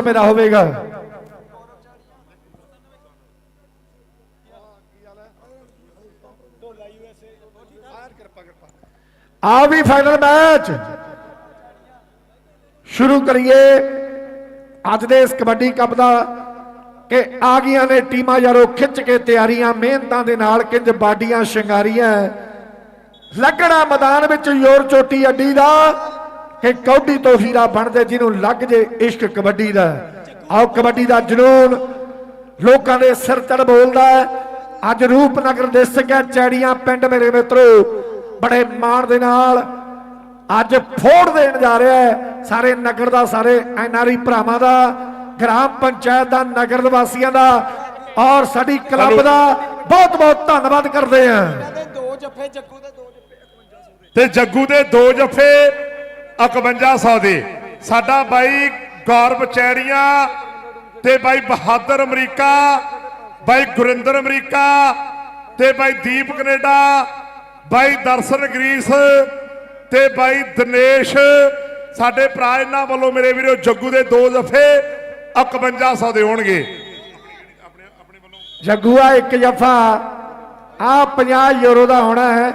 ਮੇਰਾ ਹੋਵੇਗਾ। ਆ ਵੀ ਫਾਈਨਲ ਮੈਚ ਸ਼ੁਰੂ ਕਰੀਏ। ਅੱਜ ਦੇ ਇਸ ਕਬੱਡੀ ਕੱਪ ਦਾ ਕਿ ਆ ਗਈਆਂ ਨੇ ਟੀਮਾਂ ਯਾਰੋ ਖਿੱਚ ਕੇ ਤਿਆਰੀਆਂ, ਮਿਹਨਤਾਂ ਦੇ ਨਾਲ ਕਿੰਜ ਬਾਡੀਆਂ ਸ਼ਿੰਗਾਰੀਆਂ। ਲੱਗਣਾ ਮੈਦਾਨ ਵਿੱਚ ਯੋਰ ਚੋਟੀ ਅੱਡੀ ਦਾ। ਕਿ ਕੌਡੀ ਤੋਂ ਹੀਰਾ ਬਣਦੇ ਜਿਹਨੂੰ ਲੱਗ ਜੇ ਇਸ਼ਕ ਕਬੱਡੀ ਦਾ। ਆਓ ਕਬੱਡੀ ਦਾ ਜਨੂਨ। ਲੋਕਾਂ ਦੇ ਸਿਰ ਚੜ ਬੋਲਦਾ ਹੈ। ਅੱਜ ਰੂਪਨਗਰ ਦੇ ਸਕਿਆ ਚੈੜੀਆਂ ਪਿੰਡ ਮੇਰੇ ਮਿੱਤਰੋ ਬੜੇ ਮਾਣ ਦੇ ਨਾਲ ਅੱਜ ਫੋੜ ਦੇਣ ਜਾ ਰਿਹਾ ਹੈ। ਸਾਰੇ ਨਗਰ ਦਾ ਸਾਰੇ ਐਨਆਰਈ ਭਰਾਵਾਂ ਦਾ ਗ੍ਰਾਮ ਪੰਚਾਇਤ ਦਾ ਨਗਰ ਨਿਵਾਸੀਆਂ ਦਾ ਔਰ ਸਾਡੀ ਕਲੱਬ ਦਾ ਬਹੁਤ ਬਹੁਤ ਧੰਨਵਾਦ ਕਰਦੇ ਹਾਂ। ਦੇ ਦੋ ਜੱਫੇ ਜੱਗੂ ਦੇ ਦੋ ਜੱਫੇ ਤੇ ਜੱਗੂ ਦੇ ਦੋ ਜਫੇ 5100 ਦੇ। ਸਾਡਾ ਬਾਈ ਗੌਰਵ ਚੈੜੀਆਂ ਤੇ ਬਾਈ ਬਹਾਦਰ ਅਮਰੀਕਾ, ਬਾਈ ਗੁਰਿੰਦਰ ਅਮਰੀਕਾ ਤੇ ਬਾਈ ਦੀਪ ਕੈਨੇਡਾ, ਬਾਈ ਦਰਸ਼ਨ ਗਰੀਸ ਤੇ ਬਾਈ ਦਿਨੇਸ਼। ਸਾਡੇ ਭਰਾ ਇਹਨਾਂ ਵੱਲੋਂ ਮੇਰੇ ਵੀਰੋ ਜੱਗੂ ਦੇ ਦੋ ਜਫੇ 5100 ਦੇ ਹੋਣਗੇ। ਜੱਗੂਆ ਇੱਕ ਜਫਾ ਆ 50 ਯੂਰੋ ਦਾ ਹੋਣਾ ਹੈ।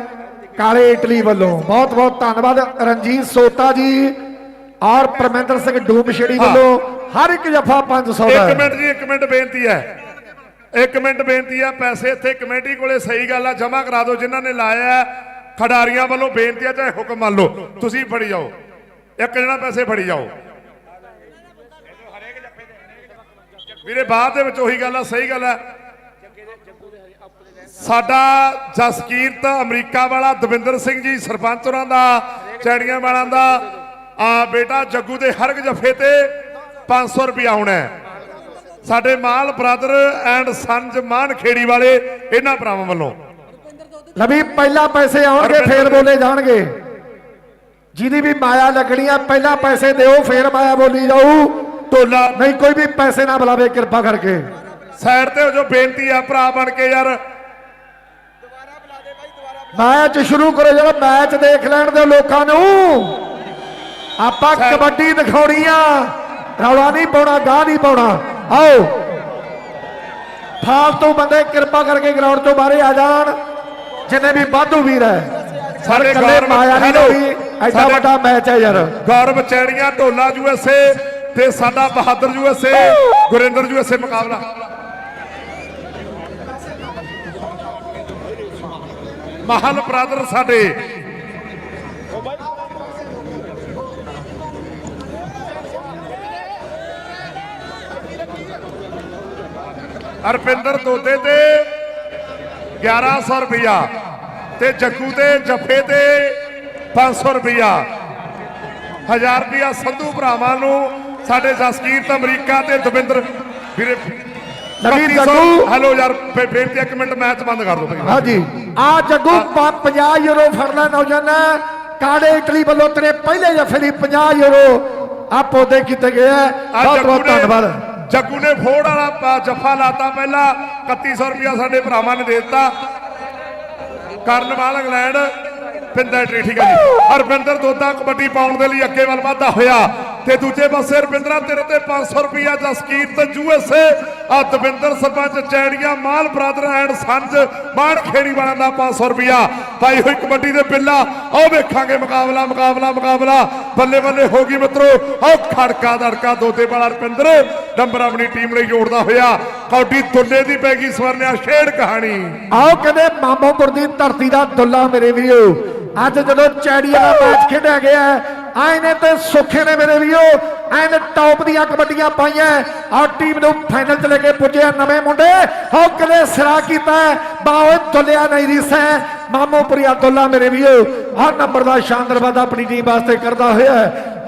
ਕਾਲੇ ਇਟਲੀ ਵੱਲੋਂ ਬਹੁਤ ਬਹੁਤ ਧੰਨਵਾਦ। ਰਣਜੀਤ ਸੋਤਾ ਜੀ ਔਰ ਪਰਮੇਂਦਰ ਸਿੰਘ ਡੂਮਸ਼ੇੜੀ ਵੱਲੋਂ ਹਰ ਇੱਕ ਜਫਾ 500 ਦਾ। ਇੱਕ। ਮਿੰਟ ਜੀ ਇੱਕ ਮਿੰਟ ਬੇਨਤੀ ਹੈ। ਇੱਕ ਮਿੰਟ ਬੇਨਤੀ ਹੈ ਪੈਸੇ ਇੱਥੇ ਕਮੇਟੀ ਕੋਲੇ ਸਹੀ ਗੱਲ ਆ ਜਮ੍ਹਾਂ ਕਰਾ ਦਿਓ ਜਿਨ੍ਹਾਂ ਨੇ ਲਾਇਆ। ਖਿਡਾਰੀਆਂ ਵੱਲੋਂ ਬੇਨਤੀ ਹੈ ਚਾਹੇ ਹੁਕਮ ਮੰਨ ਲਓ ਤੁਸੀਂ ਫੜੀ ਜਾਓ। ਇੱਕ ਜਣਾ ਪੈਸੇ ਫੜੀ ਜਾਓ। ਵੀਰੇ ਬਾਅਦ ਦੇ ਵਿੱਚ ਉਹੀ ਗੱਲ ਆ ਸਹੀ ਗੱਲ ਹੈ ਸਾਡਾ ਜਸਕੀਰਤ ਅਮਰੀਕਾ ਵਾਲਾ ਦਵਿੰਦਰ ਸਿੰਘ ਜੀ ਸਰਪੰਚ ਉਹਨਾਂ ਦਾ ਚੈੜੀਆਂ ਵਾਲਾਂ ਦਾ ਆ ਬੇਟਾ ਜੱਗੂ ਦੇ ਹਰ ਇੱਕ ਜਫੇ ਤੇ 500 ਰੁਪਿਆ ਹੈ। ਸਾਡੇ ਮਾਲ brother and sons Maan Kheri ਵਾਲੇ ਇਹਨਾਂ ਭਰਾਵਾਂ ਵੱਲੋਂ। ਲਵੀ ਪਹਿਲਾਂ ਪੈਸੇ ਆਉਣਗੇ ਫੇਰ ਬੋਲੇ ਜਾਣਗੇ। ਜਿਹਦੀ ਵੀ ਮਾਇਆ ਲੱਗਣੀ ਆ ਪਹਿਲਾਂ ਪੈਸੇ ਦਿਓ ਫੇਰ ਮਾਇਆ ਬੋਲੀ ਜਾਊ। ਟੋਲਾ ਨਹੀਂ ਕੋਈ ਵੀ ਪੈਸੇ ਨਾ ਬੁਲਾਵੇ ਕਿਰਪਾ ਕਰਕੇ। ਸਾਈਡ ਤੇ ਹੋ ਜੋ ਬੇਨਤੀ ਆ ਭਰਾ ਬਣ ਕੇ ਯਾਰ। ਮੈਚ ਸ਼ੁਰੂ ਕਰੋ ਜਿਹੜਾ ਮੈਚ ਦੇਖ ਲੈਣ ਦਿਓ ਲੋਕਾਂ ਨੂੰ। ਆਪਾਂ ਕਬੱਡੀ ਦਿਖਾਉਣੀ ਆ। ਰੌਲਾ ਨਹੀਂ ਪਾਉਣਾ ਗਾਹ ਨਹੀਂ ਪਾਉਣਾ। ਆਓ। ਫਾਲਤੂ ਬੰਦੇ ਕਿਰਪਾ ਕਰਕੇ ਗਰਾਊਂਡ ਤੋਂ ਬਾਹਰ ਆ ਜਾਣ। ਜਿੰਨੇ ਵੀ ਵਾਧੂ ਵੀਰ ਹੈ। ਸਾਡੇ ਕੱਲੇ ਗੌਰਵ ਮਾਇਆ ਨਹੀਂ। ਲੋੜੀ ਐਡਾ ਵੱਡਾ ਮੈਚ ਹੈ ਯਾਰ। ਗੌਰਵ ਚੈੜੀਆਂ ਢੋਲਾ ਯੂਐਸਏ ਤੇ ਸਾਡਾ ਬਹਾਦਰ ਯੂਐਸਏ ਗੁਰਿੰਦਰ ਯੂਐਸਏ ਮੁਕਾਬਲਾ। ਮਹਲ ਬ੍ਰਦਰ ਸਾਡੇ। ਅਰਪਿੰਦਰ ਦੋਦੇ ਤੇ 1100 ਰੁਪਇਆ ਤੇ ਜੱਗੂ ਤੇ ਜੱਫੇ ਤੇ 500 ਰੁਪਇਆ 1000 ਰੁਪਇਆ ਸੰਧੂ ਭਰਾਵਾਂ ਨੂੰ ਸਾਡੇ ਜਸਕੀਰਤ ਅਮਰੀਕਾ ਤੇ ਦਵਿੰਦਰ ਵੀਰੇ 3200 ਜੱਗੂ। ਹੈਲੋ ਯਾਰ ਬੇਨਤੀ ਇੱਕ ਮਿੰਟ ਮੈਚ ਬੰਦ ਕਰ ਦਿਓ ਭਾਈ। ਹਾਂਜੀ। ਆ ਜੱਗੂ ਪ- 50 ਯੂਰੋ ਫੜਨਾ ਨੌਜਵਾਨ ਕਾੜੇ ਇਟਲੀ ਵੱਲੋਂ ਤੇਰੇ ਪਹਿਲੇ ਜਫੇ ਦੀ 50 ਯੂਰੋ ਆ ਪੌਦੇ ਕੀਤੇ ਗਏ ਆ। ਬਹੁਤ ਜੱਗੂ ਬਹੁਤ ਧੰਨਵਾਦ। ਜੱਗੂ ਨੇ ਫੋੜ ਵਾਲਾ ਜੱਫਾ ਲਾਤਾ ਪਹਿਲਾਂ 3100 ਰੁਪਇਆ ਸਾਡੇ ਭਰਾਵਾਂ ਨੇ ਦੇ ਦਿੱਤਾ। ਕਰਨਵਾਲ ਇੰਗਲੈਂਡ ਟਰੀ ਠੀਕ ਹੈ ਜੀ। ਹਰਪਿੰਦਰ ਦੋਦਾ ਕਬੱਡੀ ਪਾਉਣ ਦੇ ਲਈ ਅੱਗੇ ਵੱਲ ਵਾਧਾ ਹੋਇਆ। ਤੇ ਦੂਜੇ ਪਾਸੇ ਰਵਿੰਦਰਾ, ਤੇਰੇ ਤੇ 500 ਰੁਪਇਆ ਜਸਕੀਰਤ ਯੂਐਸਏ ਆ ਦਵਿੰਦਰ ਸਰਪੰਚ ਚੈੜੀਆਂ, ਮਾਲ brother and sons Maan Kheri ਵਾਲਿਆਂ ਦਾ 500 ਰੁਪਇਆ ਪਾਈ ਹੋਈ ਕਬੱਡੀ ਦੇ ਬਿੱਲਾ ਆਓ ਵੇਖਾਂਗੇ ਮੁਕਾਬਲਾ ਮੁਕਾਬਲਾ ਮੁਕਾਬਲਾ। ਬੱਲੇ ਬੱਲੇ ਹੋ ਗਈ ਮਿੱਤਰੋ। ਆਓ ਖੜਕਾ ਦੜਕਾ ਦੋਤੇ ਵਾਲਾ ਰਵਿੰਦਰ ਨੰਬਰ ਆਪਣੀ ਟੀਮ ਲਈ ਜੋੜਦਾ ਹੋਇਆ। ਕੌਡੀ ਦੁੱਲੇ ਦੀ ਪੈ ਗਈ ਸਵਰਨਿਆ ਖੇਡ ਕਹਾਣੀ। ਆਓ ਕਹਿੰਦੇ ਮਾਮੋਪੁਰ ਦੀ ਧਰਤੀ ਦਾ ਦੁੱਲਾ ਮੇਰੇ ਵੀਰੋ। ਅੱਜ ਜਦੋਂ ਚੈੜੀਆਂ ਦਾ ਮੈਚ ਖੇਡਿਆ ਗਿਆ ਆਏ ਨੇ ਤੇ ਸੁੱਖੇ ਨੇ ਮੇਰੇ ਵੀਰੋ। ਐਨ ਟੌਪ ਦੀਆਂ ਕਬੱਡੀਆਂ ਪਾਈਆਂ। ਔਰ ਟੀਮ ਨੂੰ ਫਾਈਨਲ ਚ ਲੈ ਕੇ ਪੁੱਜਿਆ ਨਵੇਂ ਮੁੰਡੇ। ਹੋ ਕਦੇ ਸਿਰਾ ਕੀਤਾ? ਬਾਓ ਦੁੱਲਿਆ ਨਹੀਂ ਰਿਸਾ ਮਾਮੋਪੁਰੀਆ ਦੁੱਲਾ ਮੇਰੇ ਵੀਰੋ। ਹਰ ਨੰਬਰ ਦਾ ਸ਼ਾਨਦਾਰ ਵਾਦਾ ਆਪਣੀ ਟੀਮ ਵਾਸਤੇ ਕਰਦਾ ਹੋਇਆ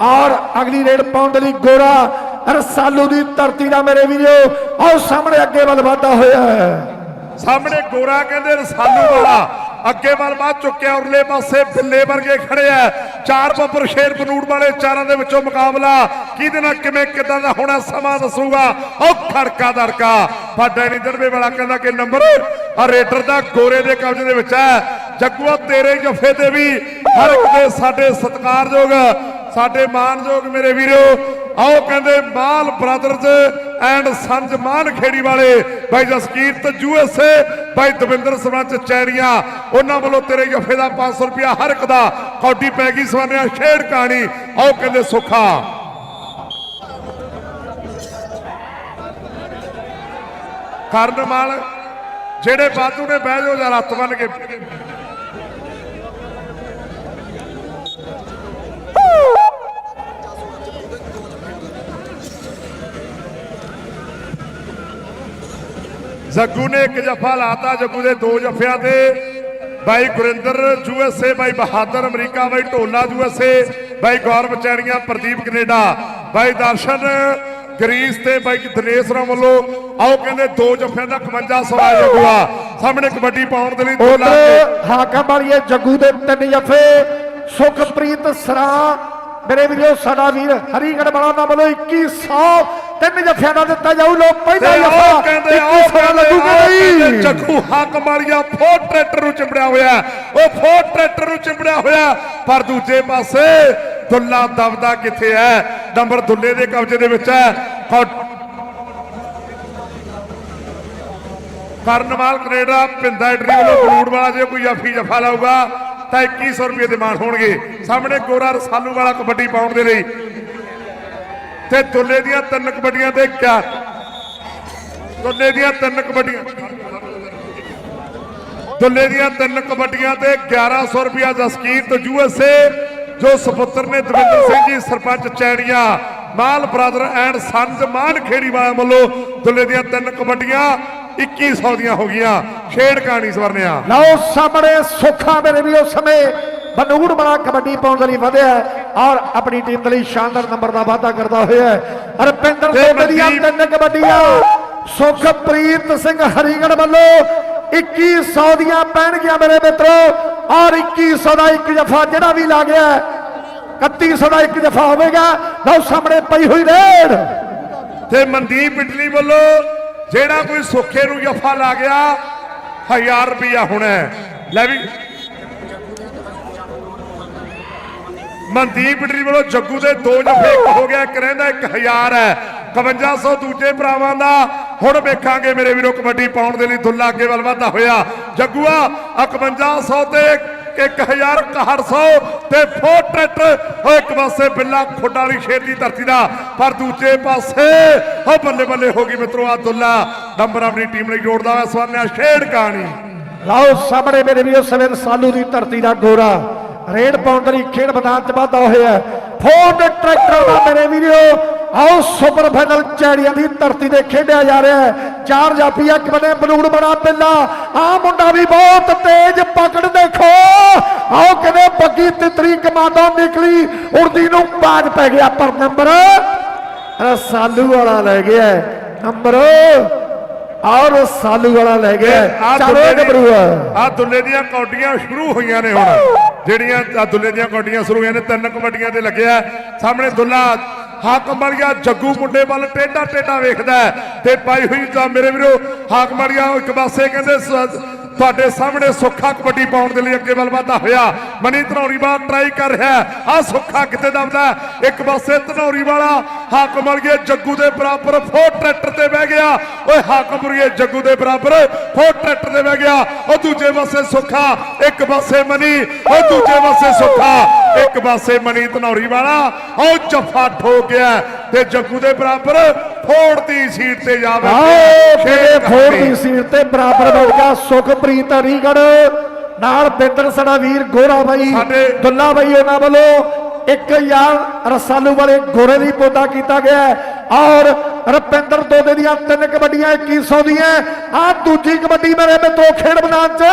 ਔਰ ਅਗਲੀ ਰੇਡ ਪਾਉਣ ਦੇ ਲਈ ਗੋਰਾ ਰਸਾਲੂ ਦੀ ਧਰਤੀ ਦਾ ਮੇਰੇ ਵੀਰੋ। ਆਓ ਸਾਹਮਣੇ ਅੱਗੇ ਵੱਲ ਵਾਧਾ ਹੋਇਆ ਹੈ। ਸਾਹਮਣੇ ਗੋਰਾ ਕਹਿੰਦੇ ਰਸਾਲੂ ਵਾਲਾ। ਅੱਗੇ ਵੱਲ ਬਾਅਦ ਚੁੱਕਿਆ, ਉਰਲੇ ਪਾਸੇ ਬਿੱਲੇ ਵਰਗੇ ਖੜੇ ਆ। ਚਾਰ ਬੱਬਰ ਸ਼ੇਰ ਬਨੂੜ ਵਾਲੇ ਚਾਰਾਂ ਦੇ ਵਿੱਚੋਂ ਮੁਕਾਬਲਾ ਕਿਹਦੇ ਨਾਲ, ਕਿਵੇਂ, ਕਿਦਾਂ ਦਾ ਹੋਣਾ ਸਮਾਂ ਦੱਸੂਗਾ। ਉਹ ਖੜਕਾ ਦੜਕਾ। ਪਰ ਡੈਨੀ ਦਰਵੇ ਵਾਲਾ ਕਹਿੰਦਾ ਕਿ ਨੰਬਰ ਆ ਰੇਡਰ ਦਾ ਗੋਰੇ ਦੇ ਕਬਜ਼ੇ ਦੇ ਵਿੱਚ ਹੈ। ਜੱਗੂਆ, ਤੇਰੇ ਜਫੇ ਤੇ ਵੀ ਹਰ ਇੱਕ ਦੇ ਸਾਡੇ ਸਤਿਕਾਰਯੋਗ, ਸਾਡੇ ਮਾਨਯੋਗ ਮੇਰੇ ਵੀਰੋ ਆਓ ਕਹਿੰਦੇ ਮਾਲ brothers and sons Maan Kheri ਵਾਲੇ, ਬਾਈ ਜਸਕੀਰਤ ਯੂਐਸਏ ਬਾਈ ਦਵਿੰਦਰ ਸਰਪੰਚ ਚੈੜੀਆਂ ਉਹਨਾਂ ਵੱਲੋਂ ਤੇਰੇ ਜਫੇ ਦਾ 500 ਰੁਪਿਆ ਹਰ ਇੱਕ ਦਾ ਕੌਡੀ ਪੈ ਗਈ ਸਵਾਨਿਆ ਖੇਡ ਕਹਾਣੀ। ਆਓ ਕਹਿੰਦੇ ਸੁੱਖਾ। ਕਰਨਮਾਲ ਜਿਹੜੇ ਬਾਦੂ ਨੇ ਬਹਿ ਜਾਓ ਜਾਂ ਰੱਤ ਬੰਨ ਕੇ। ਜੱਗੂ ਨੇ ਇੱਕ ਜੱਫਾ ਲਾਤਾ ਜੱਗੂ ਦੇ ਦੋ ਜੱਫਿਆਂ ਤੇ। ਬਾਈ ਗੁਰਿੰਦਰ ਯੂਐਸਏ ਬਾਈ ਬਹਾਦਰ ਅਮਰੀਕਾ ਬਾਈ ਢੋਲਾ ਯੂਐਸਏ ਬਾਈ ਗੌਰਵ ਚੈੜੀਆਂ ਪ੍ਰਦੀਪ ਕੈਨੇਡਾ ਬਾਈ ਦਰਸ਼ਨ ਗਰੀਸ ਤੇ ਬਾਈ ਦਿਨੇਸ਼ ਰਾਮ ਵੱਲੋਂ। ਆਓ ਕਹਿੰਦੇ ਦੋ ਜੱਫਿਆਂ ਦਾ 51 ਸਵਾ ਜਗੂਆ ਸਾਹਮਣੇ ਕਬੱਡੀ ਪਾਉਣ ਦੇ ਲਈ ਦੋ ਲਾ ਕੇ ਹਾਕਮ ਵਾਲੀਏ ਜੱਗੂ ਦੇ ਤਿੰਨ ਜਫੇ ਸੁਖਪ੍ਰੀਤ ਸਰਾ। ਮੇਰੇ ਵੀਰੋ ਸਾਡਾ ਵੀਰ ਹਰੀਗੜ ਵਾਲਾ ਨਾ ਵੱਲੋਂ 2100 ਤਿੰਨ ਜਫਿਆਂ ਦਾ ਦਿੱਤਾ ਜਾਊ ਲੋ ਪਹਿਲਾ ਜਫਾ ਉਹ ਕਹਿੰਦੇ ਉਹ 2100 ਕਹਿੰਦੇ ਲੱਗੂਗਾ ਉਹ ਕਹਿੰਦੇ ਨਹੀਂ ਚੱਕੂ ਹੱਕ ਮਾਰੀਆ ਫੋਰ ਟਰੈਕਟਰ ਨੂੰ ਚਿੰਬੜਿਆ ਹੋਇਆ ਉਹ ਫੋਰ ਟਰੈਕਟਰ ਨੂੰ ਚਿੰਬੜਿਆ ਹੋਇਆ ਪਰ ਦੂਜੇ ਪਾਸੇ ਦੁੱਲਾ ਦਬਦਾ ਕਿੱਥੇ ਹੈ? ਨੰਬਰ ਦੁੱਲੇ ਦੇ ਕਬਜ਼ੇ ਦੇ ਵਿੱਚ ਹੈ। ਕਰਨਵਾਲ ਕੈਨੇਡਾ ਪਿੰਦਾ ਇਟਰੀ ਵੱਲੋਂ ਬਲੂੜ ਵਾਲਾ ਜੇ ਕੋਈ ਜਾਫੀ ਜਫਾ ਲਾਊਗਾ ਤਾਂ 2100 ਰੁਪਏ ਦੇ ਮਾਨ ਹੋਣਗੇ। ਸਾਹਮਣੇ ਗੋਰਾ ਰਸਾਲੂ ਵਾਲਾ ਕਬੱਡੀ ਪਾਉਣ ਦੇ ਲਈ। ਤੇ ਦੁੱਲੇ ਦੀਆਂ ਤਿੰਨ ਕਬੱਡੀਆਂ ਤੇ ਕਿਆ? ਦੁੱਲੇ ਦੀਆਂ ਤਿੰਨ ਕਬੱਡੀਆਂ। ਦੁੱਲੇ ਦੀਆਂ ਤਿੰਨ ਕਬੱਡੀਆਂ ਤੇ 1100 ਰੁਪਿਆ ਜਸਕੀਰਤ ਯੂਐਸਏ ਜੋ ਸੁਪੁੱਤਰ ਨੇ ਦਵਿੰਦਰ ਸਿੰਘ ਜੀ, ਸਰਪੰਚ ਚੈੜੀਆਂ ਮਾਲ brother and sons Maan Kheri ਵਾਲਿਆਂ ਵੱਲੋਂ ਦੁੱਲੇ ਦੀਆਂ ਤਿੰਨ ਕਬੱਡੀਆਂ 2100 ਦੀਆਂ ਹੋ ਗਈਆਂ। ਛੇੜ ਕਹਾਣੀ ਸਵਰਨਿਆ। ਲਓ ਸਾਹਮਣੇ ਸੁੱਖਾ ਮੇਰੇ ਵੀ ਉਸ ਸਮੇਂ, ਬਨੂੜ ਬਣਾ ਕਬੱਡੀ ਪਾਉਣ ਦੇ ਲਈ ਵਧਿਆ ਔਰ ਆਪਣੀ ਟੀਮ ਦੇ ਲਈ ਸ਼ਾਨਦਾਰ ਨੰਬਰ ਦਾ ਵਾਅਦਾ ਕਰਦਾ ਹੋਇਆ ਹੈ। ਰਪਿੰਦਰ ਤੇ ਸਿੰਘ ਦੀਆਂ ਤਿੰਨ ਕਬੱਡੀਆਂ। ਸੁਖਪ੍ਰੀਤ ਸਿੰਘ ਹਰੀਗੜ ਵੱਲੋਂ 2100 ਦੀਆਂ ਪੈਣਗੀਆਂ ਮੇਰੇ ਮਿੱਤਰੋ। ਔਰ 2100 ਦਾ ਇੱਕ ਜਫਾ ਜਿਹੜਾ ਵੀ ਲਾ ਗਿਆ ਹੈ, 3100 ਦਾ ਇੱਕ ਜਫਾ ਹੋਵੇਗਾ। ਲਓ ਸਾਹਮਣੇ ਪਈ ਹੋਈ ਰੇਡ। ਤੇ ਮਨਦੀਪ ਇਟਲੀ ਵੱਲੋਂ ਜਿਹੜਾ ਕੋਈ ਸੁੱਖੇ ਨੂੰ ਜਫਾ ਲਾ ਗਿਆ 1000 ਰੁਪਿਆ ਹੋਣਾ ਹੈ। ਲੈ ਵੀ ਮਨਦੀਪ ਇਟਲੀ ਵੱਲੋਂ ਜੱਗੂ ਦੇ ਦੋ ਜਫੇ ਇੱਕ ਹੋ ਗਿਆ, ਇੱਕ ਰਹਿੰਦਾ 1000 ਹੈ। 5500 ਦੂਜੇ ਭਰਾਵਾਂ ਦਾ ਹੁਣ ਵੇਖਾਂਗੇ ਮੇਰੇ ਵੀਰੋ ਕਬੱਡੀ ਪਾਉਣ ਦੇ ਲਈ ਦੁੱਲਾ ਅੱਗੇ ਵੱਲ ਵਧਦਾ ਹੋਇਆ। ਜੱਗੂਆ 5100 ਤੇ 1000 6100 ਤੇ ਫੋਰ ਟਰੈਕਟਰ ਇੱਕ ਪਾਸੇ ਬਿੱਲਾ ਖੁੱਡਾ ਵਾਲੀ ਸ਼ੇਰ ਦੀ ਧਰਤੀ ਦਾ, ਪਰ ਦੂਜੇ ਪਾਸੇ ਉਹ ਬੱਲੇ ਬੱਲੇ ਹੋ ਗਈ ਮਿੱਤਰੋ ਆ ਦੁੱਲਾ। ਨੰਬਰ ਆਪਣੀ ਟੀਮ ਲਈ ਜੋੜਦਾ ਹੋਇਆ ਸਵਾਨਿਆ ਖੇਡ ਕਹਾਣੀ। ਲਓ ਸਾਹਮਣੇ ਮੇਰੇ ਵੀਰੋ ਸਵੇਰ ਸਾਲੂ ਦੀ ਧਰਤੀ ਦਾ ਗੋਰਾ। ਰੇਡ ਪਾਉਣ ਖੇਡ ਮੈਦਾਨ ਚ ਵਾਧਾ ਹੋਇਆ ਫੋਰਡ ਟਰੈਕਟਰ ਦਾ ਮੇਰੇ ਵੀਰੋ, ਆਓ ਸੁਪਰ ਫਾਈਨਲ ਚੈੜੀਆਂ ਦੀ ਧਰਤੀ ਤੇ ਖੇਡਿਆ ਜਾ ਰਿਹਾ ਹੈ। ਚਾਰ ਜਾਫੀ ਇੱਕ ਬਨੇ ਬਲੂੜ ਬਣਾ ਪਿੱਲਾ ਆ ਮੁੰਡਾ ਵੀ ਬਹੁਤ ਤੇਜ਼ ਪਕੜ ਦੇਖੋ। ਆਓ ਕਿਵੇਂ ਬੱਗੀ ਤਿਤਰੀ ਕਮਾਂਡੋ ਨਿਕਲੀ। ਉਰਦੀ ਨੂੰ ਬਾਜ ਪੈ ਗਿਆ ਪਰ ਨੰਬਰ ਰਸਾਲੂ ਵਾਲਾ ਲੈ ਗਿਆ ਨੰਬਰ ਔਰ ਸਾਲੂ ਵਾਲਾ ਲੈ ਗਿਆ। ਆ ਚਾਰੋ ਦੁੱਲੇ ਗੱਭਰੂ ਦੀ ਆ ਦੁੱਲੇ ਦੀਆਂ ਕੌਡੀਆਂ ਸ਼ੁਰੂ ਹੋਈਆਂ ਨੇ ਹੁਣ। ਜਿਹੜੀਆਂ ਆ ਦੁੱਲੇ ਦੀਆਂ ਕੌਡੀਆਂ ਸ਼ੁਰੂ ਹੋਈਆਂ ਨੇ ਤਿੰਨ ਕਬੱਡੀਆਂ ਤੇ ਲੱਗਿਆ। ਸਾਹਮਣੇ ਦੁੱਲਾ ਹਾਕਮ ਵਾਲੀਆ ਜੱਗੂ ਮੁੰਡੇ ਵੱਲ ਟੇਡਾ ਟੇਡਾ ਵੇਖਦਾ ਤੇ ਪਾਈ ਹੋਈ ਤਾਂ ਮੇਰੇ ਵੀਰੋ ਹਾਕਮ ਵਾਲੀਆ ਇੱਕ ਪਾਸੇ ਕਹਿੰਦੇ ਤੁਹਾਡੇ ਸਾਹਮਣੇ ਸੁੱਖਾ ਕਬੱਡੀ ਪਾਉਣ ਦੇ ਲਈ ਅੱਗੇ ਵੱਲ ਵਧਦਾ ਹੋਇਆ। ਮਨੀ ਧਨੌਰੀ ਵਾਲਾ ਟਰਾਈ ਕਰ ਰਿਹਾ ਆ ਸੁੱਖਾ ਕਿੱਥੇ ਦਬਦਾ ਇੱਕ ਪਾਸੇ ਧਨੌਰੀ ਵਾਲਾ, ਹਾਕਮ ਵਾਲੀਏ ਜੱਗੂ ਦੇ ਬਰਾਬਰ ਫੋਰ ਟਰੈਕਟਰ ਤੇ ਬਹਿ ਗਿਆ। ਓਏ ਹਾਕਮ ਵਾਲੀਏ ਜੱਗੂ ਦੇ ਬਰਾਬਰ ਫੋਰ ਟਰੈਕਟਰ ਤੇ ਬਹਿ ਗਿਆ। ਉਹ ਦੂਜੇ ਪਾਸੇ ਸੁੱਖਾ, ਇੱਕ ਪਾਸੇ ਮਨੀ ਉਹ ਦੂਜੇ ਪਾਸੇ ਸੁੱਖਾ, ਇੱਕ ਪਾਸੇ ਮਨੀ ਧਨੌਰੀ ਵਾਲਾ। ਉਹ ਜੱਫਾ ਠੋਕ ਗਿਆ ਤੇ ਜੱਗੂ ਦੇ ਬਰਾਬਰ ਫੋੜ ਦੀ ਸੀਟ ਤੇ ਜਾਵੇ। ਆਓ ਖੇਡ ਮੇਰੇ ਫੋਰ ਕਰਨੀ। ਦੀ ਸੀਟ ਤੇ ਬਰਾਬਰ ਗਿਆ ਸੁਖਪ੍ਰੀਤ ਹਰੀਗੜ ਨਾਲ ਬਿੰਦਰ ਸੜਾ ਵੀਰ ਗੋਰਾ ਬਾਈ ਦੁੱਲਾ ਬਾਈ ਉਹਨਾਂ ਵੱਲੋਂ ਇੱਕ ਯਾਰ ਰਸਾਲੂ ਵਾਲੇ ਗੋਰੇ ਦੀ ਪੌਦਾ ਕੀਤਾ ਗਿਆ ਔਰ ਰਪਿੰਦਰ ਦੋਦੇ ਦੀਆਂ ਤਿੰਨ ਕਬੱਡੀਆਂ 2100 ਦੀਆਂ। ਆ ਦੂਜੀ ਕਬੱਡੀ ਮੇਰੇ ਮਿੱਤਰੋ ਖੇਡ ਮੈਦਾਨ ਚ।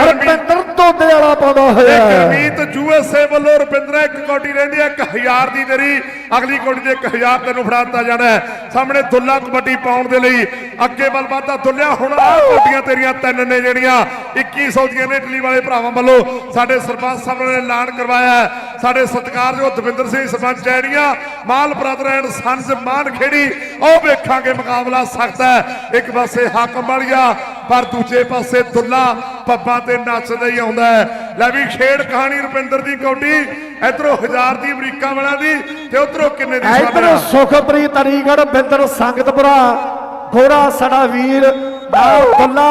ਰਪਿੰਦਰ ਦੋਦੇ ਵਾਲਾ ਪਾਉਂਦਾ ਹੋਇਆ। ਗਰਮੀਤ ਯੂਐਸਏ ਵੱਲੋਂ ਰੁਪਿੰਦਰਾ ਇੱਕ ਕੋਟੀ ਰਹਿੰਦੀ ਹੈ 1000 ਦੀ ਤੇਰੀ। ਅਗਲੀ ਕੋਟੀ ਦੇ 1000 ਤੈਨੂੰ ਫੜਾ ਦਿੱਤਾ ਜਾਣਾ ਸਾਹਮਣੇ ਦੁੱਲਾ ਕਬੱਡੀ ਪਾਉਣ ਦੇ ਲਈ ਅੱਗੇ ਵੱਲ ਵਾਧਾ ਦੁੱਲਿਆ ਹੁਣ ਆਹ ਕੋਟੀਆਂ ਤੇਰੀਆਂ ਤਿੰਨ ਨੇ ਜਿਹੜੀਆਂ 2100 ਦੀਆਂ ਨੇ ਇਟਲੀ ਵਾਲੇ ਭਰਾਵਾਂ ਵੱਲੋਂ। ਸਾਡੇ ਸਰਪੰਚ ਸਾਹਿਬ ਨੇ ਐਲਾਨ ਕਰਵਾਇਆ। ਸਾਡੇ ਸਤਿਕਾਰਯੋਗ ਦਵਿੰਦਰ ਸਿੰਘ ਸਰਪੰਚ ਚੈੜੀਆਂ ਮਾਲ brother and sons Maan Kheri ਉਹ ਵੇਖਾਂਗੇ ਮੁਕਾਬਲਾ ਸਖਤ ਹੈ। ਇੱਕ ਪਾਸੇ ਹਾਕਮ ਵਾਲੀਆ ਪਰ ਦੂਜੇ ਪਾਸੇ ਦੁੱਲਾ ਪੱਬਾਂ ਤੇ ਨੱਚਦਾ ਹੀ ਆਉਂਦਾ ਹੈ। ਲੈ ਵੀ ਖੇਡ ਕਹਾਣੀ ਰੁਪਿੰਦਰ ਦੀ ਕੌਡੀ ਇਧਰੋਂ ਹਜ਼ਾਰ ਦੀ ਅਮਰੀਕਾ ਵਾਲਿਆਂ ਦੀ ਤੇ ਉਧਰੋਂ ਕਿੰਨੇ ਦੀ ਇਧਰ ਸਾਹਮਣੇ ਸੁਖਪ੍ਰੀਤ ਅਲੀਗੜ੍ਹ ਬਿੰਦਰ ਸੰਗਤਪੁਰਾ ਗੋਰਾ ਸਾਡਾ ਵੀਰ ਨਾਲ ਬੱਲਾ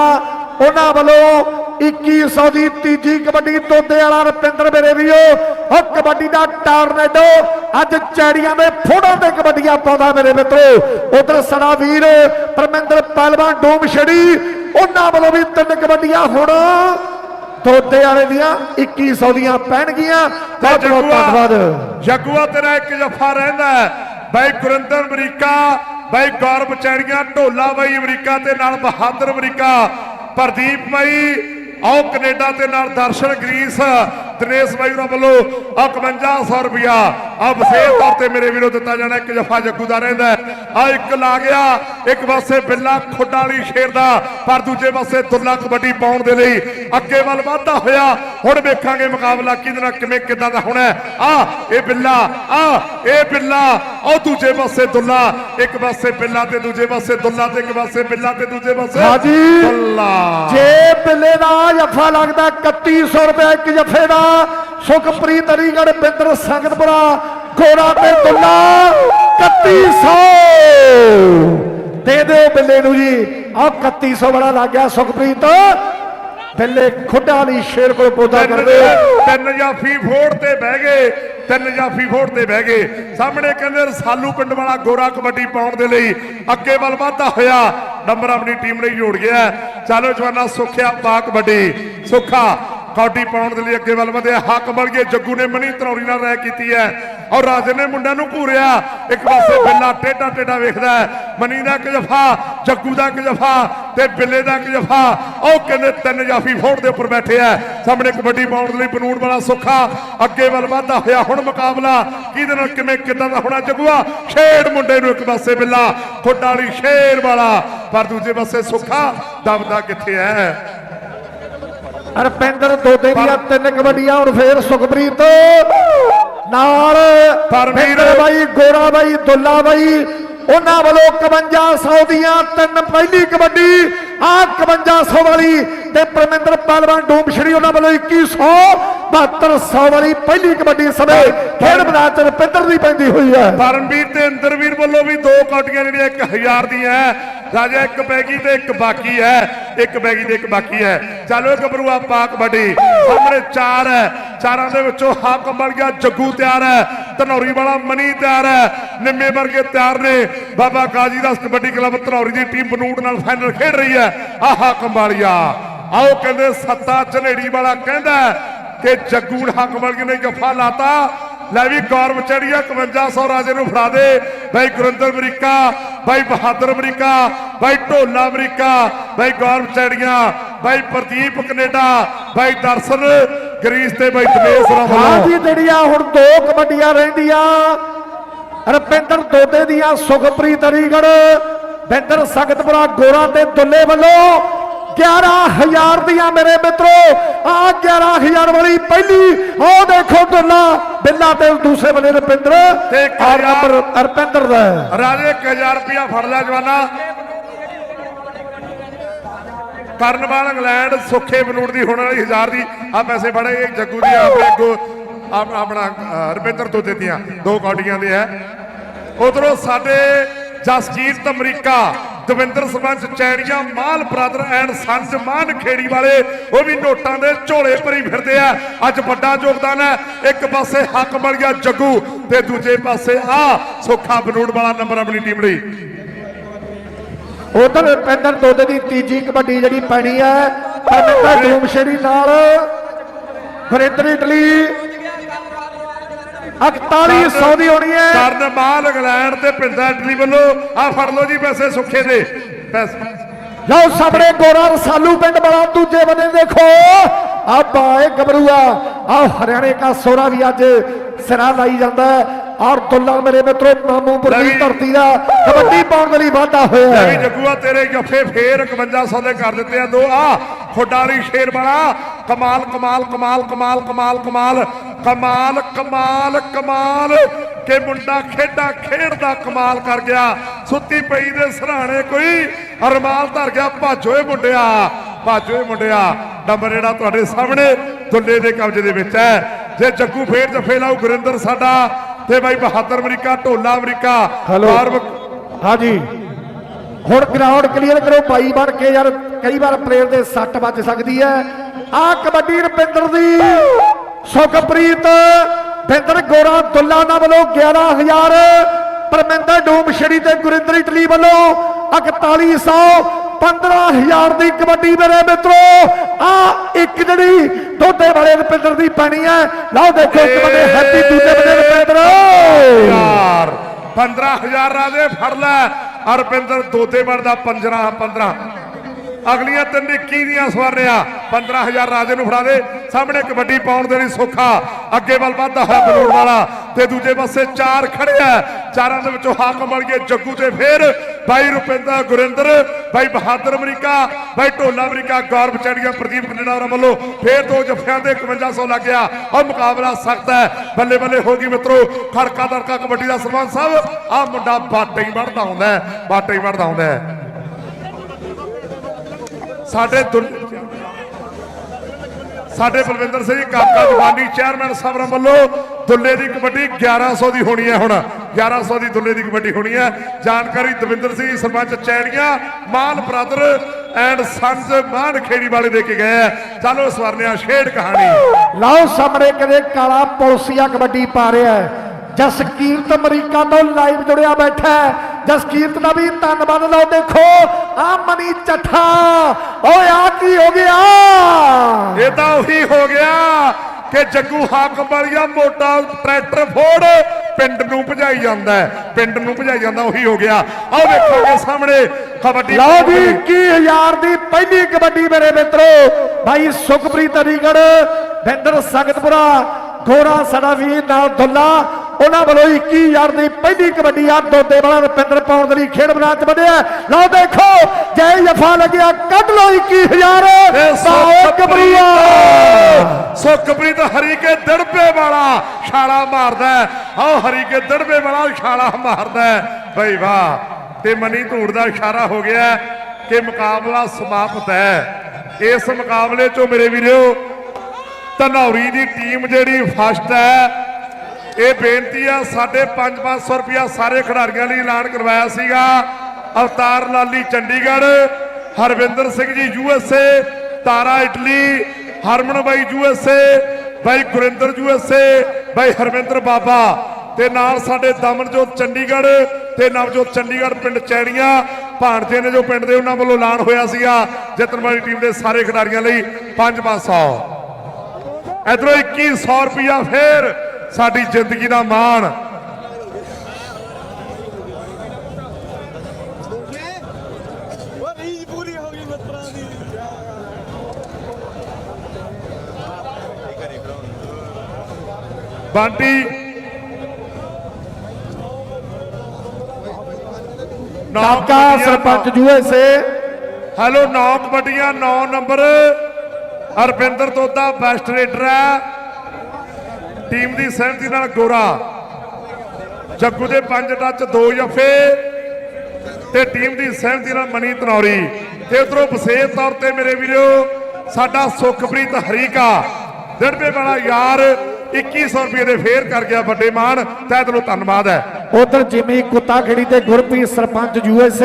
ਉਹਨਾਂ ਵੱਲੋਂ 2100 ਦੀ ਤੀਜੀ ਕਬੱਡੀ ਤੋਦੇ ਵਾਲਾ ਰਪਿੰਦਰ ਮੇਰੇ ਵੀਰੋ ਉਹ ਕਬੱਡੀ ਦਾ ਟਾਰਨੇਡੋ। ਅੱਜ ਚੈੜੀਆਂ ਦੇ ਫੋੜਾਂ ਤੇ ਕਬੱਡੀਆਂ ਪਾਉਂਦਾ ਮੇਰੇ ਮਿੱਤਰੋ। ਉਧਰ ਸਾਡਾ ਵੀਰ ਪਰਮਿੰਦਰ ਪਹਿਲਵਾਨ ਡੂਮ ਛੜੀ ਉਹਨਾਂ ਵੱਲੋਂ ਵੀ ਤਿੰਨ ਕਬੱਡੀਆਂ ਹੁਣ ਤੋਦੇ ਵਾਲੇ ਦੀਆਂ 2100 ਦੀਆਂ ਪੈਣਗੀਆਂ। ਬਹੁਤ ਬਹੁਤ ਧੰਨਵਾਦ। ਜਗੂਆ ਤੇਰਾ ਇੱਕ ਜਫਾ ਰਹਿੰਦਾ ਬਾਈ ਗੁਰਿੰਦਰ ਅਮਰੀਕਾ ਬਾਈ ਗੌਰਵ ਚੈੜੀਆਂ ਢੋਲਾ ਬਾਈ ਅਮਰੀਕਾ ਤੇ ਨਾਲ ਬਹਾਦਰ ਅਮਰੀਕਾ। ਪ੍ਰਦੀਪ ਬਾਈ ਆਓ ਕੈਨੇਡਾ ਦੇ ਨਾਲ ਦਰਸ਼ਨ ਗ੍ਰੀਸ ਦਿਨੇਸ਼ ਬਾਈ ਉਹਨਾਂ ਵੱਲੋਂ ਆ 5100 ਰੁਪਿਆ ਆ ਵਿਸ਼ੇਸ਼ ਤੌਰ ਤੇ ਮੇਰੇ ਵੀਰੋ ਦਿੱਤਾ ਜਾਣਾ ਇੱਕ ਜਫਾ ਜੱਗੂ ਦਾ ਰਹਿੰਦਾ ਆ ਇੱਕ ਲਾ ਗਿਆ ਇੱਕ ਪਾਸੇ ਬਿੱਲਾ ਖੁੱਡਾ ਵਾਲੀ ਸ਼ੇਰ ਦਾ ਪਰ ਦੂਜੇ ਪਾਸੇ ਦੁੱਲਾ ਕਬੱਡੀ ਪਾਉਣ ਦੇ ਲਈ ਅੱਗੇ ਵੱਲ ਵਾਧਾ ਹੋਇਆ। ਹੁਣ ਵੇਖਾਂਗੇ ਮੁਕਾਬਲਾ ਕਿਹਦੇ ਨਾਲ ਕਿਵੇਂ ਕਿੱਦਾਂ ਦਾ ਹੋਣਾ ਆ ਇਹ ਬਿੱਲਾ ਆ ਇਹ ਬਿੱਲਾ। ਉਹ ਦੂਜੇ ਪਾਸੇ ਦੁੱਲਾ ਇੱਕ ਪਾਸੇ ਬਿੱਲਾ ਤੇ ਦੂਜੇ ਪਾਸੇ ਦੁੱਲਾ ਤੇ ਇੱਕ ਪਾਸੇ ਬਿੱਲਾ ਤੇ ਦੂਜੇ ਪਾਸੇ ਹਾਜੀ। ਦੁੱਲਾ ਜੇ ਬਿੱਲੇ ਦਾ ਜੱਫਾ ਲੱਗਦਾ 3100 ਰੁਪਏ ਇੱਕ ਜੱਫੇ ਦਾ। ਸੁਖਪ੍ਰੀਤ ਅਲੀਗੜ੍ਹ ਬਿੰਦਰ ਸੰਗਤਪੁਰਾ ਗੋਰਾ ਤੇ ਦੁੱਲਾ 3100 ਦੇ ਦਿਓ ਬਿੱਲੇ ਨੂੰ ਜੀ। ਆ 3100 ਬੜਾ ਲੱਗ ਗਿਆ ਸੁਖਪ੍ਰੀਤ। ਬਿੱਲੇ ਖੁੱਡਾ ਵਾਲੀ ਸ਼ੇਰ ਕੋਲ ਪੌਦਾ ਤਿੰਨ ਕਰਦੇ। ਤਿੰਨ ਜਾਫੀ ਫੋੜ ਤੇ ਬਹਿ ਗਏ। ਤਿੰਨ ਜਾਫੀ ਫੋੜ ਤੇ ਬਹਿ ਗਏ। ਸਾਹਮਣੇ ਕਹਿੰਦੇ ਰਸਾਲੂ ਪਿੰਡ ਵਾਲਾ ਗੋਰਾ ਕਬੱਡੀ ਪਾਉਣ ਦੇ ਲਈ ਅੱਗੇ ਵੱਲ ਵਾਧਾ ਹੋਇਆ ਨੰਬਰ ਆਪਣੀ ਟੀਮ ਲਈ ਜੋੜ ਗਿਆ। ਚਲੋ ਜਵਾਨਾ ਸੁਖਿਆ ਪਾ ਕਬੱਡੀ। ਸੁੱਖਾ ਕੌਡੀ ਪਾਉਣ ਦੇ ਲਈ ਅੱਗੇ ਵੱਲ ਵਧਿਆ। ਹੱਕ ਬਣ ਗਏ ਜੱਗੂ ਨੇ ਮਨੀ ਧਨੌਰੀ ਨਾਲ ਰਹਿ ਕੀਤੀ ਹੈ। ਔਰ ਰਾਜੇ ਨੇ ਮੁੰਡਿਆਂ ਨੂੰ ਘੂਰਿਆ। ਇੱਕ ਪਾਸੇ ਬਿੱਲਾ ਟੇਡਾ ਟੇਡਾ ਵੇਖਦਾ ਮਨੀ ਦਾ ਇੱਕ ਜਫਾ, ਜੱਗੂ ਦਾ ਇੱਕ ਤੇ ਬਿੱਲੇ ਦਾ ਇੱਕ ਉਹ ਕਹਿੰਦੇ ਤਿੰਨ ਜਾਫੀ ਫੋੜ ਦੇ ਉੱਪਰ ਬੈਠੇ ਆ ਸਾਹਮਣੇ ਕਬੱਡੀ ਪਾਉਣ ਦੇ ਲਈ ਬਨੂੜ ਵਾਲਾ ਸੁੱਖਾ ਅੱਗੇ ਵੱਲ ਵਾਧਾ ਹੋਇਆ। ਹੁਣ ਮੁਕਾਬਲਾ ਕਿਹਦੇ ਨਾਲ, ਕਿਵੇਂ, ਕਿੱਦਾਂ ਦਾ ਹੋਣਾ ਜੱਗੂਆ? ਛੇੜ ਮੁੰਡੇ ਨੂੰ ਇੱਕ ਪਾਸੇ ਬਿੱਲਾ। ਖੁੱਡਾ ਵਾਲੀ ਸ਼ੇਰ ਵਾਲਾ। ਪਰ ਦੂਜੇ ਪਾਸੇ ਸੁੱਖਾ ਦਬਦਾ ਕਿੱਥੇ ਹੈ? ਰਪਿੰਦਰ ਦੋਦੇ ਦੀਆਂ ਤਿੰਨ ਕਬੱਡੀਆਂ ਹੁਣ ਫੇਰ ਸੁਖਪ੍ਰੀਤ ਨਾਲ ਪਰਮਵੀਰ। ਬਿੰਦਰ ਬਾਈ ਗੋਰਾ ਬਾਈ ਦੁੱਲਾ ਬਾਈ ਉਹਨਾਂ ਵੱਲੋਂ 5100 ਦੀਆਂ ਤਿੰਨ ਪਹਿਲੀ ਕਬੱਡੀ ਆ 5100 ਵਾਲੀ ਤੇ ਪਰਮਿੰਦਰ ਪਹਿਲਵਾਨ ਡੂਮਛੜੀ ਉਹਨਾਂ ਵੱਲੋਂ 2100 7200 ਵਾਲੀ ਪਹਿਲੀ ਕਬੱਡੀ ਸਮੇਂ ਖੇਡ ਮੈਦਾਨ ਚ ਰਪਿੰਦਰ ਦੀ ਪੈਂਦੀ ਹੋਈ ਹੈ। ਪਰਮਵੀਰ ਤੇ ਇੰਦਰਵੀਰ ਵੱਲੋਂ ਵੀ ਦੋ ਕਾਟੀਆਂ ਜਿਹੜੀਆਂ 1000 ਦੀਆਂ ਰਾਜਾ ਇੱਕ ਪੈਗੀ ਤੇ ਇੱਕ ਬਾਕੀ ਹੈ, ਇੱਕ ਪੈਗੀ ਤੇ ਇੱਕ ਬਾਕੀ ਹੈ। ਚਲੋ ਗੱਭਰੂ ਪਾ ਕਬੱਡੀ। ਸਾਹਮਣੇ ਚਾਰ ਹੈ, ਚਾਰਾਂ ਦੇ ਵਿੱਚੋਂ ਹਾਕ ਬਣ ਗਿਆ, ਜੱਗੂ ਤਿਆਰ ਹੈ, ਧਨੌਰੀ ਵਾਲਾ ਮਨੀ ਤਿਆਰ ਹੈ, ਨਿੰਮੇ ਵਰਗੇ ਤਿਆਰ ਨੇ। ਬਾਬਾ ਕਾਜੀ ਦਾ ਕਬੱਡੀ ਕਲੱਬ ਧਨੌਰੀ ਦੀ ਟੀਮ ਬਨੂੜ ਨਾਲ ਫਾਈਨਲ ਖੇਡ ਰਹੀ ਹੈ। ਆਹ ਕੰਬਾਲੀਆ ਆਓ ਕਹਿੰਦੇ ਸੱਤਾ ਝਨੇੜੀ ਵਾਲਾ ਕਹਿੰਦਾ ਕਿ ਜੱਗੂ ਹੱਕ ਬਣ ਨੇ ਜੱਫਾ ਲਾਤਾ। ਲੈ ਵੀ ਗੌਰਵ ਚੜੀਆ 5100 ਰਾਜੇ ਨੂੰ ਫੜਾ ਦੇ। ਬਾਈ ਗੁਰਿੰਦਰ ਅਮਰੀਕਾ, ਬਾਈ ਬਹਾਦਰ ਅਮਰੀਕਾ, ਬਾਈ ਢੋਲਾ ਅਮਰੀਕਾ, ਬਾਈ ਗੌਰਵ ਚੜੀਆ ਬਾਈ ਪ੍ਰਦੀਪ ਕੈਨੇਡਾ, ਬਾਈ ਦਰਸ਼ਨ ਗਰੀਸ ਤੇ ਬਾਈ ਦਿਨੇਸ਼ ਹਾਂ ਜੀ, ਜਿਹੜੀਆਂ ਹੁਣ ਦੋ ਕਬੱਡੀਆਂ ਰਹਿੰਦੀਆਂ, ਰਪਿੰਦਰ ਦੋਦੇ ਦੀਆਂ, ਸੁਖਪ੍ਰੀਤ ਅਰੀਗੜ ਬਿੰਦਰ ਸਗਤਪੁਰਾ, ਗੋਰਾ ਤੇ ਦੁੱਲੇ ਵੱਲੋਂ 11000 ਦੀਆਂ ਮੇਰੇ ਮਿੱਤਰੋ ਆ 11000 ਵਾਲੀ ਪਹਿਲੀ ਉਹ ਦੇਖੋ ਦੁੱਲਾ ਬਿੱਲਾ ਤੇ ਦੂਸਰੇ ਵੱਲੇ ਰਪਿੰਦਰ ਤੇ ਹਜ਼ਾਰ- ਨੰਬਰ ਰਪਿੰਦਰ ਦਾ। ਰਾਜੇ 1000 ਰੁਪਿਆ ਫੜ ਲਿਆ ਜਵਾਨਾ। ਕਰਨਵਾਲ ਇੰਗਲੈਂਡ ਸੁੱਖੇ ਬਨੂੜ ਦੀ ਹੋਣ ਵਾਲੀ 1000 ਦੀ ਆ ਪੈਸੇ ਫੜੇ ਜੱਗੂ ਦੀ ਆਪਣੇ ਅੱਗੋਂ ਆਪ- ਆਪਣਾ ਰੁਪਿੰਦਰ ਤੋਂ ਦਿੱਤੀਆਂ ਦੋ ਕੌਡੀਆਂ ਦੇ ਹੈ। ਉਧਰੋਂ ਸਾਡੇ Jasjit America Davinder sarpanch Chairian mall brother and sons, Maan Kheri ਵਾਲੇ, ਉਹ ਵੀ ਨੋਟਾਂ ਦੇ ਝੋਲੇ ਭਰੀ ਫਿਰਦੇ ਆ। ਅੱਜ ਵੱਡਾ ਯੋਗਦਾਨ ਹੈ। ਇੱਕ ਪਾਸੇ ਹੱਕ ਮਿਲ ਗਿਆ ਜੱਗੂ ਤੇ ਦੂਜੇ ਪਾਸੇ ਆ ਸੁੱਖਾ ਬਨੂੜ ਵਾਲਾ ਨੰਬਰ ਆਪਣੀ ਟੀਮ ਲਈ। ਉਧਰ ਰਪਿੰਦਰ ਦੋਦੇ ਦੀ ਤੀਜੀ ਕਬੱਡੀ ਜਿਹੜੀ ਪੈਣੀ ਹੈ ਪਰਮਿੰਦਰ ਡੂਮਸ਼ੇਰੀ ਨਾਲ। ਗੁਰਿੰਦਰ ਇਟਲੀ। 4100 ਦੀ ਹੋਣੀ ਹੈ। ਕਰਨ ਮਾਲ ਇੰਗਲੈਂਡ ਤੇ ਪਿੰਡਾ ਇਟਲੀ ਵੱਲੋਂ। ਆ ਫੜ ਲਓ ਜੀ ਪੈਸੇ ਸੁੱਖੇ ਦੇ। ਪੈਸੇ ਲਓ ਸਾਹਮਣੇ ਗੋਰਾ ਰਸਾਲੂ ਪਿੰਡ ਬੜਾ ਦੂਜੇ ਬੰਨੇ ਦੇਖੋ। ਆ ਬਾਏ ਗਬਰੂਆ। ਆ ਹਰਿਆਣੇ ਦਾ ਸੋਰਾ ਵੀ ਅੱਜ ਸਿਰਾ ਲਾਈ ਜਾਂਦਾ ਹੈ। ਔਰ ਦੁੱਲਾ ਮੇਰੇ ਮਿੱਤਰੋ ਮਾਮੂਪੁਰ ਲੈ ਦੀ ਧਰਤੀ ਦਾ ਕਬੱਡੀ ਪਾਉਣ ਦੇ ਲਈ ਵਾਧਾ ਹੋਇਆ ਲੈ ਵੀ ਹੈ। ਜੱਗੂਆ ਤੇਰੇ ਜੱਫੇ ਫੇਰ 5100 ਦੇ ਕਰ ਦਿੱਤੇ ਆ। ਦੋ ਆ ਖੁੱਡਾ ਵਾਲੀ ਸ਼ੇਰ ਬਣਾ ਕਮਾਲ ਕਮਾਲ ਕਮਾਲ ਕਮਾਲ ਕਮਾਲ ਕਮਾਲ। ਕਮਾਲ ਕਮਾਲ ਕਮਾਲ। ਕਿ ਮੁੰਡਾ ਖੇਡਾ ਖੇਡਦਾ ਕਮਾਲ ਕਰ ਗਿਆ। ਸੁੱਤੀ ਪਈ ਦੇ ਸਰਾਣੇ ਕੋਈ। ਅਰਮਾਲ ਧਰ ਗਿਆ ਭਾਜੋ ਏ ਮੁੰਡਿਆ ਭਾਜੋ ਏ ਮੁੰਡਿਆ। ਨੰਬਰ ਜਿਹੜਾ ਤੁਹਾਡੇ ਸਾਹਮਣੇ ਦੁੱਲੇ ਦੇ ਕਬਜ਼ੇ ਦੇ ਵਿੱਚ ਹੈ। ਜੇ ਜੱਗੂ ਫੇਰ ਜਫੇ ਲਾਉ ਗੁਰਿੰਦਰ ਸਾਡਾ। ਤੇ ਬਾਈ Bahadar America Dhola America. Hello. ਹਾਂਜੀ। ਹੁਣ ਗਰਾਊਂਡ ਕਲੀਅਰ ਕਰੋ, ਬਾਈ ਬਣ ਕੇ ਯਾਰ ਕਈ ਵਾਰ ਪਲੇਅਰ ਦੇ ਸੱਟ ਵੱਜ ਸਕਦੀ ਹੈ। ਆ ਕਬੱਡੀ ਰੁਪਿੰਦਰ ਦੀ। ਸੁਖਪ੍ਰੀਤ, ਬਿੰਦਰ ਗੋਰਾ ਦੁੱਲਾ ਨਾ ਵੱਲੋਂ 11000 ਪਰਮਿੰਦਰ ਡੂਮ ਛੜੀ ਤੇ ਗੁਰਿੰਦਰ ਇਟਲੀ ਵੱਲੋਂ 4100 15000 ਦੀ ਕਬੱਡੀ ਮੇਰੇ ਮਿੱਤਰੋ, ਆ ਇੱਕ ਜਿਹੜੀ ਦੋਦੇ ਵਾਲੇ ਰੁਪਿੰਦਰ ਦੀ ਪੈਣੀ ਹੈ। ਲਓ ਦੇਖੋ ਇੱਕ ਬੰਦੇ ਹੈਪੀ, ਦੂਜੇ ਬੰਦੇ ਰੁਪਿੰਦਰ ਯਾਰ 15000 ਰਾਜੇ ਫੜ ਲੈ। ਹਰਪਿੰਦਰ ਦੋਦੇਵੜ ਦਾ 15 15 ਅਗਲੀਆਂ ਤਿੰਨ 21 ਦੀਆਂ ਸਵਾਰਿਆ 15000 ਰਾਜੇ ਨੂੰ ਫੜਾ ਦੇ। ਸਾਹਮਣੇ ਕਬੱਡੀ ਪਾਉਣ ਦੇ ਲਈ ਸੌਖਾ। ਅੱਗੇ ਵੱਲ ਵੱਧਦਾ ਹੋਇਆ ਬਲੂੜ ਵਾਲਾ ਤੇ ਦੂਜੇ ਪਾਸੇ ਚਾਰ ਖੜਿਆ ਚਾਰਾਂ ਦੇ ਵਿੱਚੋਂ ਹਾਕਮ ਬਣ ਗਏ ਜੱਗੂ ਤੇ ਫੇਰ। ਬਾਈ ਰੁਪਿੰਦਰ, ਗੁਰਿੰਦਰ, ਬਾਈ ਬਹਾਦਰ ਅਮਰੀਕਾ, ਬਾਈ ਢੋਲਾ ਅਮਰੀਕਾ, ਗੌਰਵ ਚੜੀਆਂ, ਪ੍ਰਦੀਪ ਕਨੇਡਾ ਵੱਲੋਂ ਫੇਰ ਦੋ ਜੱਫਿਆਂ ਦੇ 5100 ਲੱਗ ਗਿਆ। ਉਹ ਮੁਕਾਬਲਾ ਸਖਤ ਹੈ। ਬੱਲੇ ਬੱਲੇ ਹੋ ਗਈ ਮਿੱਤਰੋ। ਖੜਕਾ ਦੜਕਾ ਕਬੱਡੀ ਦਾ ਸਰਪੰਚ ਸਾਹਿਬ ਆ ਮੁੰਡਾ ਬਾਟੇ ਹੀ ਵੜਦਾ ਹੁੰਦਾ ਹੈ। ਬਾਟੇ ਹੀ ਵੜਦਾ ਹੁੰਦਾ ਹੈ। ਸਾਡੇ ਸਾਡੇ ਬਲਵਿੰਦਰ ਸਿੰਘ ਕਾਕਾ ਜਵਾਨੀ ਚੇਅਰਮੈਨ ਸਾਹਿਬ ਵੱਲੋਂ ਦੁੱਲੇ ਦੀ ਕਬੱਡੀ 1100 ਦੀ ਹੋਣੀ ਹੈ ਹੁਣ। 1100 ਦੀ ਦੁੱਲੇ ਦੀ ਕਬੱਡੀ ਹੋਣੀ ਹੈ। ਜਾਣਕਾਰੀ Davinder Singh sarpanch Chairian Maan brother and sons Maan Kheri ਵਾਲੇ ਦੇ ਕੇ ਗਏ ਹੈ। ਚਲੋ ਸਵਰਨਿਆ ਖੇਡ ਕਹਾਣੀ। ਲਓ ਸਾਹਮਣੇ ਕਦੇ ਕਾਲਾ ਪੁਲਸੀਆ ਕਬੱਡੀ ਪਾ ਰਿਹਾ ਹੈ। ਜਸਕੀਰਤ ਅਮਰੀਕਾ ਤੋਂ ਲਾਈਵ ਜੁੜਿਆ ਬੈਠਾ ਹੈ। ਜਸਕੀਰਤ ਦਾ ਵੀ ਧੰਨਵਾਦ ਲਓ ਦੇਖੋ ਆ ਮਨੀ ਚੱਠਾ। ਓਏ ਆ ਕੀ ਹੋ ਗਿਆ? ਇਹ ਤਾਂ ਉਹੀ ਹੋ ਗਿਆ ਕਿ ਜੱਗੂ ਹਾਕਮ ਵਾਲੀਆ ਮੋਟਾ ਟਰੈਕਟਰ ਫੋੜ ਪਿੰਡ ਨੂੰ ਭਜਾਈ ਜਾਂਦਾ ਪਿੰਡ ਨੂੰ ਭਜਾਈ ਜਾਂਦਾ ਉਹੀ ਹੋ ਗਿਆ। ਆਓ ਦੇਖੋਗੇ ਸਾਹਮਣੇ ਕਬੱਡੀ ਲਓ ਜੀ 21000 ਦੀ ਪਹਿਲੀ ਕਬੱਡੀ ਮੇਰੇ ਮਿੱਤਰੋ ਭਾਈ ਸੁਖਪ੍ਰੀਤ ਅਲੀਗੜ ਬਿੰਦਰ ਸੰਗਤਪੁਰਾ ਘੋੜਾ ਸਾਡਾ ਵੀਰ ਨਾਲ ਦੁੱਲਾ ਉਹਨਾਂ ਵੱਲੋਂ 21000 ਦੀ ਪਹਿਲੀ ਕਬੱਡੀ ਆ ਦੋਦੇ ਵਾਲਾ ਰੁਪਿੰਦਰ ਪਾਉਣ ਦੇ ਲਈ ਖੇਡ ਮੈਦਾਨ ਚ ਵਧਿਆ ਲਓ ਦੇਖੋ ਜੈ ਜਫਾ ਲੱਗਿਆ ਕੱਢ ਲਓ 21000 ਇਹ ਸਾਓ ਕਬਰੀਆ ਸੁਖਪ੍ਰੀਤ ਹਰੀ ਕੇ ਦੜਬੇ ਵਾਲਾ ਛਾਲਾ ਮਾਰਦਾ। ਆਓ ਹਰੀ ਕੇ ਦੜਬੇ ਵਾਲਾ ਛਾਲਾ ਮਾਰਦਾ। ਬਈ ਵਾਹ ਤੇ ਮਨੀ ਧੂੜ ਦਾ ਇਸ਼ਾਰਾ ਹੋ ਗਿਆ ਕਿ ਮੁਕਾਬਲਾ ਸਮਾਪਤ ਹੈ। ਇਸ ਮੁਕਾਬਲੇ ਚੋਂ ਮੇਰੇ ਵੀਰੋ ਧਨੌਰੀ ਦੀ ਟੀਮ ਜਿਹੜੀ ਫਸਟ ਹੈ ਇਹ ਬੇਨਤੀ ਆ, ਸਾਡੇ 5-500 ਰੁਪਿਆ ਸਾਰੇ ਖਿਡਾਰੀਆਂ ਲਈ ਐਲਾਨ ਕਰਵਾਇਆ ਸੀਗਾ। ਅਵਤਾਰ ਲਾਲੀ, ਚੰਡੀਗੜ੍ਹ, ਹਰਵਿੰਦਰ ਸਿੰਘ ਜੀ ਯੂਐਸਏ ਤਾਰਾ ਇਟਲੀ, ਹਰਮਨ ਬਾਈ ਯੂਐਸਏ ਬਾਈ ਗੁਰਿੰਦਰ ਯੂਐਸਏ ਬਾਈ ਹਰਵਿੰਦਰ ਬਾਬਾ। ਤੇ ਨਾਲ ਸਾਡੇ ਦਮਨਜੋਤ ਚੰਡੀਗੜ੍ਹ ਤੇ ਨਵਜੋਤ ਚੰਡੀਗੜ੍ਹ ਪਿੰਡ ਚੈੜੀਆਂ ਭਾਣਜੇ ਨੇ ਜੋ ਪਿੰਡ ਦੇ ਉਹਨਾਂ ਵੱਲੋਂ ਐਲਾਨ ਹੋਇਆ ਸੀਗਾ, ਜਿੱਤਣ ਵਾਲੀ ਟੀਮ ਦੇ ਸਾਰੇ ਖਿਡਾਰੀਆਂ ਲਈ 5-500 ਇਧਰੋਂ 2100 ਰੁਪਿਆ ਫੇਰ ਸਾਡੀ ਜ਼ਿੰਦਗੀ ਦਾ ਮਾਣ। ਬੰਟੀ। ਨੌ ਕਬੱਡੀਆਂ, ਸਰਪੰਚ ਯੂਐਸਏ ਹੈਲੋ 9 ਕਬੱਡੀਆਂ 9 ਨੰਬਰ। ਅਰਵਿੰਦਰ ਤੋਤਾ ਬੈਸਟ ਰੇਡਰ ਹੈ। ਟੀਮ ਦੀ ਸਹਿਮਤੀ ਨਾਲ ਗੋਰਾ। ਜੱਗੂ ਦੇ 5 ਟੱਚ 2 ਜਫੇ ਤੇ ਟੀਮ ਦੀ ਸਹਿਮਤੀ ਨਾਲ ਮਨੀ ਤਨੌਰੀ ਤੇ ਉਧਰੋਂ ਵਿਸ਼ੇਸ਼ ਤੌਰ ਤੇ ਮੇਰੇ ਵੀਰੋ, ਸਾਡਾ ਸੁਖਪ੍ਰੀਤ ਹਰੀਕਾ। ਡੜਬੇ ਵਾਲਾ ਯਾਰ 2100 ਰੁਪਏ ਦੇ ਫੇਰ ਕਰ ਗਿਆ ਵੱਡੇ ਮਾਨ। ਤਹਿ ਤੈਨੂੰ ਧੰਨਵਾਦ ਹੈ। ਉਧਰ ਜਿਵੇਂ ਕੁੱਤਾ ਖੇੜੀ ਤੇ ਗੁਰਪ੍ਰੀਤ ਸਰਪੰਚ ਯੂਐਸਏ